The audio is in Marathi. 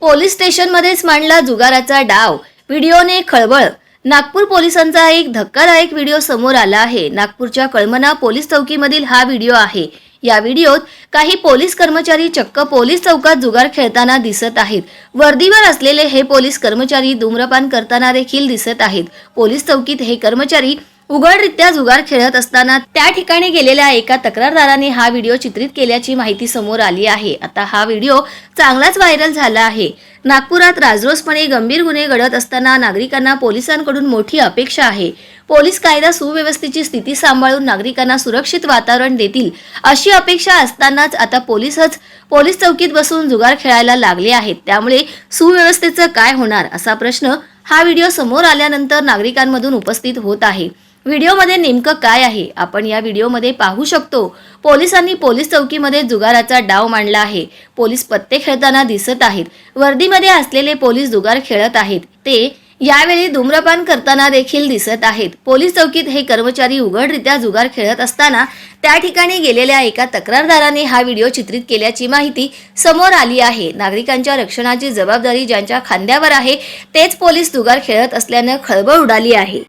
पोलीस स्टेशनमध्येच मांडला जुगाराचा डाव. व्हिडिओने खळबळ. नागपूर पोलिसांचा एक धक्कादायक व्हिडिओ समोर आला आहे. नागपूरच्या कळमना पोलीस चौकीमधील हा व्हिडिओ आहे. या व्हिडिओत काही पोलीस कर्मचारी चक्क पोलीस चौकात जुगार खेळताना दिसत आहेत. वर्दीवर असलेले हे पोलीस कर्मचारी धूम्रपान करताना देखील दिसत आहेत. पोलीस चौकीत हे कर्मचारी उघडरित्या जुगार खेळत असताना त्या ठिकाणी गेलेल्या एका तक्रारदाराने हा व्हिडिओ चित्रित केल्याची माहिती समोर आली आहे. आता हा व्हिडिओ चांगलाच व्हायरल झाला आहे. नागपुरात राजरोसपणे गंभीर गुन्हे घडत असताना नागरिकांना पोलिसांकडून मोठी अपेक्षा आहे. पोलीस कायदा सुव्यवस्थेची स्थिती सांभाळून नागरिकांना सुरक्षित वातावरण देतील अशी अपेक्षा असतानाच आता पोलीसच पोलीस चौकीत बसून जुगार खेळायला लागले आहेत. त्यामुळे सुव्यवस्थेचं काय होणार असा प्रश्न हा व्हिडिओ समोर आल्यानंतर नागरिकांमधून उपस्थित होत आहे. व्हिडिओमध्ये नेमकं काय आहे? आपण या व्हिडिओमध्ये पाहू शकतो पोलिसांनी पोलीस चौकीमध्ये जुगाराचा डाव मांडला आहे. पोलीस पत्ते खेळताना दिसत आहेत. वर्दीमध्ये असलेले पोलीस जुगार खेळत आहेत. ते यावेळी धूम्रपान करताना देखील दिसत आहेत. पोलीस चौकीत हे कर्मचारी उघडरित्या जुगार खेळत असताना त्या ठिकाणी गेलेल्या एका तक्रारदाराने हा व्हिडिओ चित्रित केल्याची माहिती समोर आली आहे. नागरिकांच्या रक्षणाची जबाबदारी ज्यांच्या खांद्यावर आहे तेच पोलीस जुगार खेळत असल्यानं खळबळ उडाली आहे.